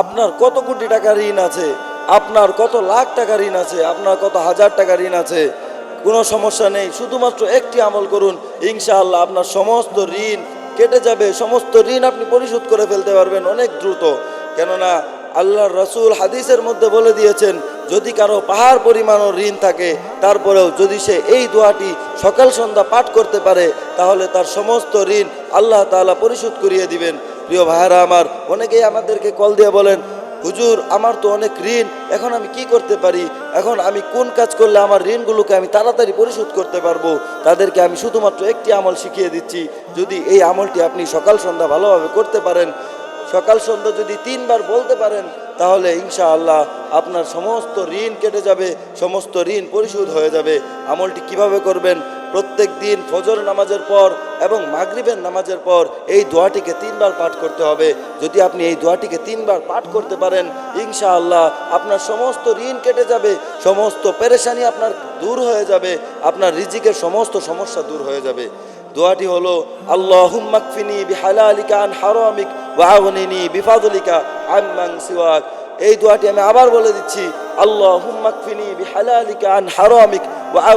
আপনার কত কোটি টাকা ঋণ আছে? আপনার কত লাখ টাকা ঋণ আছে? আপনার কত হাজার টাকা ঋণ আছে? কোনো সমস্যা নেই। শুধুমাত্র একটি আমল করুন। ইনশাআল্লাহ আপনার সমস্ত ঋণ কেটে যাবে। সমস্ত ঋণ আপনি পরিশোধ করে ফেলতে পারবেন অনেক দ্রুত। কেননা আল্লাহর রসুল হাদিসের মধ্যে বলে দিয়েছেন, যদি কারও পাহাড় পরিমাণও ঋণ থাকে, তারপরেও যদি সে এই দোয়াটি সকাল সন্ধ্যা পাঠ করতে পারে, তাহলে তার সমস্ত ঋণ আল্লাহ তাআলা পরিশোধ করিয়ে দিবেন। প্রিয় ভাইরা আমার, অনেকেই আমাদেরকে কল দিয়ে বলেন, হুজুর, আমার তো অনেক ঋণ, এখন আমি কি করতে পারি? এখন আমি কোন কাজ করলে আমার ঋণগুলোকে আমি তাড়াতাড়ি পরিশোধ করতে পারব? তাদেরকে আমি শুধুমাত্র একটি আমল শিখিয়ে দিচ্ছি, যদি এই আমলটি আপনি সকাল সন্ধ্যা ভালোভাবে করতে পারেন, সকাল সন্ধ্যা যদি তিনবার বলতে পারেন, তাহলে ইনশাআল্লাহ আপনার সমস্ত ঋণ কেটে যাবে, সমস্ত ঋণ পরিশোধ হয়ে যাবে। আমলটি কীভাবে করবেন? প্রত্যেক দিন ফজর নামাজের পর এবং মাগরিবের নামাজের পর এই দোয়াটিকে তিনবার পাঠ করতে হবে। যদি আপনি এই দোয়াটিকে তিনবার পাঠ করতে পারেন, ইনশাআল্লাহ আপনার সমস্ত ঋণ কেটে যাবে, সমস্ত পেরেশানি আপনার দূর হয়ে যাবে, আপনার রিজিকের সমস্ত সমস্যা দূর হয়ে যাবে। দোয়াটি হলো বিফাদলিকা সিওয়াক। এই দোয়াটি আমি আবার বলে দিচ্ছি আল্লাহুম্মাকফিনি বিহালালিকা আন হারামিক ওয়া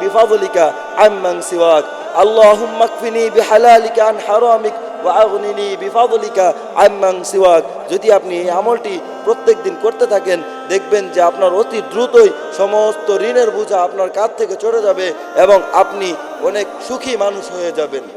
بفضلك عمن سواك اللهم اكفني بحلالك عن حرامك আগনিনি বিফাদলিকা আম্মাং সিওয়াক। যদি আপনি এই আমলটি প্রত্যেক দিন করতে থাকেন, দেখবেন যে আপনার অতি দ্রুতই সমস্ত ঋণের বোঝা আপনার কাছ থেকে চড়ে যাবে এবং আপনি অনেক সুখী মানুষ হয়ে যাবেন।